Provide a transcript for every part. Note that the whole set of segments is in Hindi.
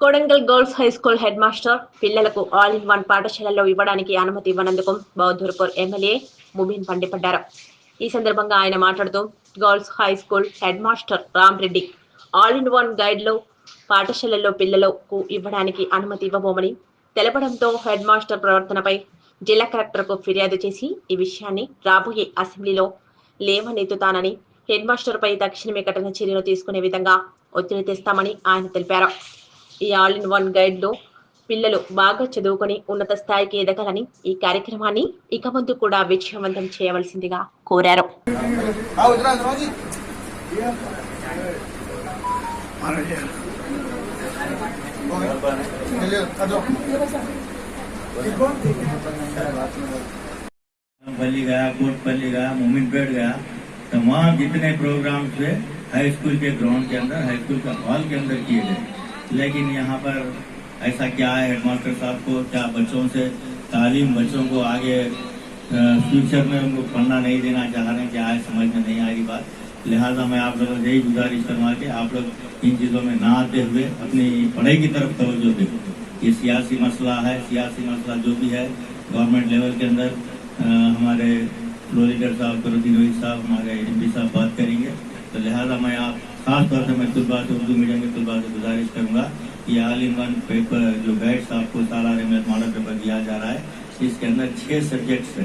Kodangal girls high school head master పిల్లలకు ఆల్ ఇన్ వన్ పాఠశాలలో ఇవ్వడానికి అనుమతి ఇవ్వనందుకు బౌద్ధూర్పూర్ ఎమ్మెల్యే ముబీన్ పండిపడ్డారు. ఈ సందర్భంగా ఆయన మాట్లాడుతూ girls high school head master Ram Reddy all in one గైడ్లో పాఠశాలల్లో పిల్లలకు ఇవ్వడానికి అనుమతి ఇవ్వబోమని తెలపడంతో హెడ్ మాస్టర్ ప్రవర్తనపై జిల్లా కలెక్టర్కు ఫిర్యాదు చేసి ఈ విషయాన్ని రాబోయే అసెంబ్లీలో లేవనెత్తుతానని హెడ్ మాస్టర్పై తక్షణమే కఠిన చర్యలు తీసుకునే విధంగా ఒత్తిడి తెస్తామని ఆయన తెలిపారు. ఈ ఆల్ ఇన్ వన్ గైడ్లో పిల్లలు బాగా చదువుకొని ఉన్నత స్థాయికి ఎదగాలని ఈ కార్యక్రమాన్ని ఇక ముందు కూడా విజయవంతం చేయవలసిందిగా కోరారు आओ इधर आओ जी चलिए आ जाओ पल्ली गया कोटपल्ली गया मोमिनपेट गया तमाम जितने प्रोग्राम थे हाई स्कूल के ग्राउंड के अंदर हाई स्कूल का हॉल के अंदर किए गए लेकिन यहाँ पर ऐसा क्या है? हेडमास्टर साहब को, क्या बच्चों से, तालीम बच्चों को आगे फ्यूचर में उनको पढ़ना नहीं देना चाह रहे हैं क्या है समझ में नहीं आ रही बात। लिहाजा मैं आप लोगों से यही गुजारिश करवा के आप लोग इन चीज़ों में ना आते हुए अपनी पढ़ाई की तरफ़ तवज्जो दें। ये सियासी मसला है, सियासी मसला जो भी है, गवर्नमेंट लेवल के अंदर हमारे फ्लो लीडर साहब रोहित साहब, हमारे एमपी साहब बात करेंगे। तो लिहाजा मैं आप खास तौर से मैं तुलबा से उर्दू मीडियम के तुलबा से गुजारिश करूँगा कि आल इन वन पेपर जो गाइड्स आपको सारा रेमत मॉडल पेपर दिया जा रहा है, इसके अंदर छः सब्जेक्ट्स है।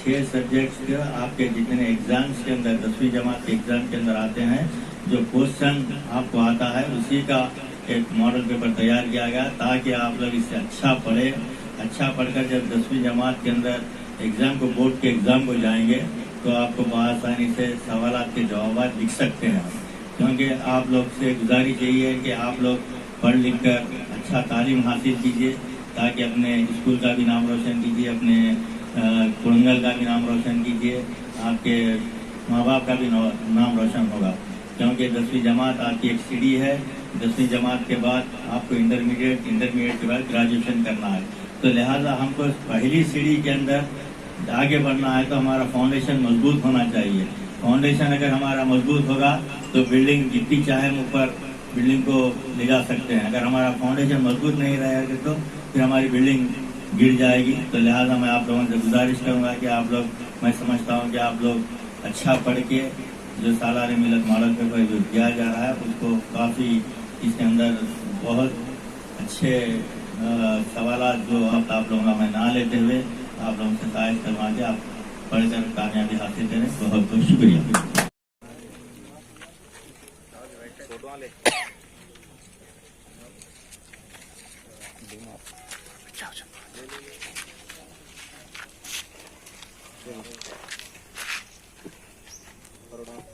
छह सब्जेक्ट्स के आपके जितने एग्ज़ाम्स के अंदर, दसवीं जमात के एग्ज़ाम के अंदर आते हैं, जो क्वेश्चन आपको आता है, उसी का एक मॉडल पेपर तैयार किया गया ताकि आप लोग इससे अच्छा पढ़े। अच्छा पढ़कर जब दसवीं जमात के अंदर एग्ज़ाम को बोर्ड के एग्ज़ाम को जाएँगे तो आपको बआसानी से सवाल के जवाब लिख सकते हैं। क्योंकि आप लोग से गुजारिश यही है कि आप लोग पढ़ लिख कर अच्छा तालीम हासिल कीजिए, ताकि अपने स्कूल का भी नाम रोशन कीजिए, अपने कुड़ंगल का भी नाम रोशन कीजिए, आपके माँ बाप का भी नाम रोशन होगा। क्योंकि दसवीं जमात आपकी एक सीढ़ी है। दसवीं जमात के बाद आपको इंटरमीडिएट इंटरमीडिएट के बाद ग्रेजुएशन करना है। तो लिहाजा हमको पहली सीढ़ी के अंदर आगे बढ़ना है तो हमारा फाउंडेशन मज़बूत होना चाहिए। फाउंडेशन अगर हमारा मज़बूत होगा तो बिल्डिंग जितनी चाहे हम ऊपर बिल्डिंग को ले जा सकते हैं। अगर हमारा फाउंडेशन मज़बूत नहीं रहेगा तो फिर हमारी बिल्डिंग गिर जाएगी। तो लिहाजा मैं आप लोगों से गुजारिश करूँगा कि आप लोग मैं समझता हूँ कि आप लोग अच्छा पढ़ के जो सालार मिलत मॉडल पेपर जो दिया जा रहा है उसको काफ़ी इसके अंदर बहुत अच्छे सवाल जो आप, लोगों का मैं ना लेते हुए आप लोगों से सहायता करवा के आप पढ़कर कामयाबी हासिल करें बहुत बहुत शुक्रिया। లైక్